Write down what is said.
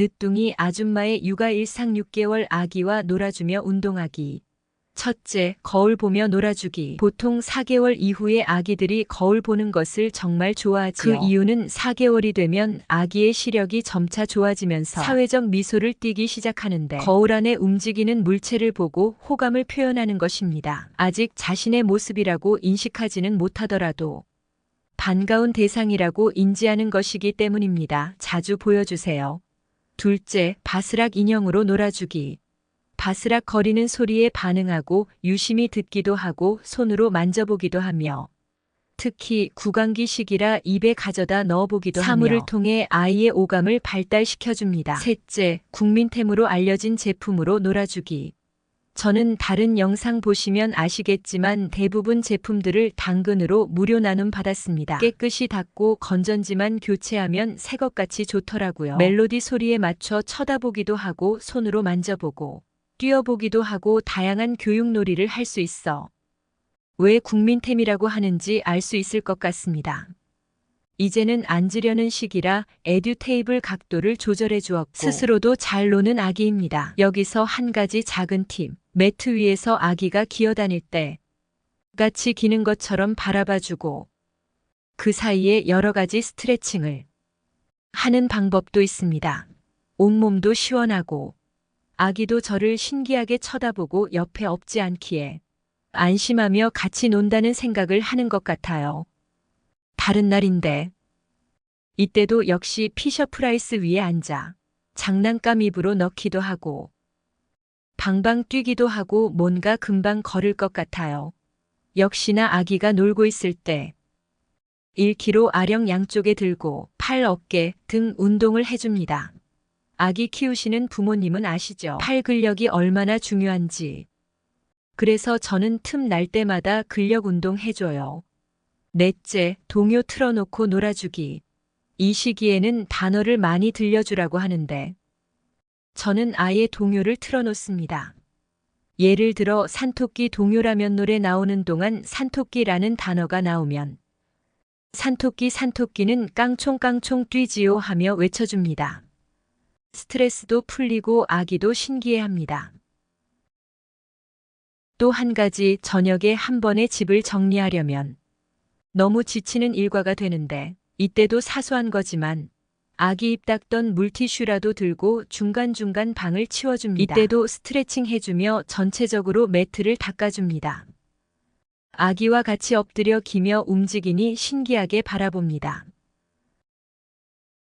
늦둥이 아줌마의 육아 일상 6개월 아기와 놀아주며 운동하기. 첫째, 거울 보며 놀아주기. 보통 4개월 이후에 아기들이 거울 보는 것을 정말 좋아하지요. 그 이유는 4개월이 되면 아기의 시력이 점차 좋아지면서 사회적 미소를 띠기 시작하는데 거울 안에 움직이는 물체를 보고 호감을 표현하는 것입니다. 아직 자신의 모습이라고 인식하지는 못하더라도 반가운 대상이라고 인지하는 것이기 때문입니다. 자주 보여주세요. 둘째, 바스락 인형으로 놀아주기. 바스락 거리는 소리에 반응하고 유심히 듣기도 하고 손으로 만져보기도 하며 특히 구강기 시기라 입에 가져다 넣어보기도 사물을 하며 통해 아이의 오감을 발달시켜줍니다. 셋째, 국민템으로 알려진 제품으로 놀아주기. 저는 다른 영상 보시면 아시겠지만 대부분 제품들을 당근으로 무료 나눔 받았습니다. 깨끗이 닦고 건전지만 교체하면 새 것같이 좋더라고요. 멜로디 소리에 맞춰 쳐다보기도 하고 손으로 만져보고 뛰어보기도 하고 다양한 교육놀이를 할 수 있어 왜 국민템이라고 하는지 알 수 있을 것 같습니다. 이제는 앉으려는 시기라 에듀 테이블 각도를 조절해 주었고 스스로도 잘 노는 아기입니다. 여기서 한 가지 작은 팁. 매트 위에서 아기가 기어다닐 때 같이 기는 것처럼 바라봐 주고 그 사이에 여러 가지 스트레칭을 하는 방법도 있습니다. 온몸도 시원하고 아기도 저를 신기하게 쳐다보고 옆에 없지 않기에 안심하며 같이 논다는 생각을 하는 것 같아요. 다른 날인데 이때도 역시 피셔 프라이스 위에 앉아 장난감 입으로 넣기도 하고 방방 뛰기도 하고 뭔가 금방 걸을 것 같아요. 역시나 아기가 놀고 있을 때 1kg 아령 양쪽에 들고 팔, 어깨, 등 운동을 해줍니다. 아기 키우시는 부모님은 아시죠? 팔 근력이 얼마나 중요한지. 그래서 저는 틈 날 때마다 근력 운동 해줘요. 넷째, 동요 틀어놓고 놀아주기. 이 시기에는 단어를 많이 들려주라고 하는데, 저는 아예 동요를 틀어놓습니다. 예를 들어 산토끼 동요라면 노래 나오는 동안 산토끼라는 단어가 나오면, 산토끼 산토끼는 깡총깡총 뛰지요 하며 외쳐줍니다. 스트레스도 풀리고 아기도 신기해합니다. 또 한 가지 저녁에 한 번에 집을 정리하려면 너무 지치는 일과가 되는데 이때도 사소한 거지만 아기 입 닦던 물티슈라도 들고 중간중간 방을 치워줍니다. 이때도 스트레칭 해주며 전체적으로 매트를 닦아줍니다. 아기와 같이 엎드려 기며 움직이니 신기하게 바라봅니다.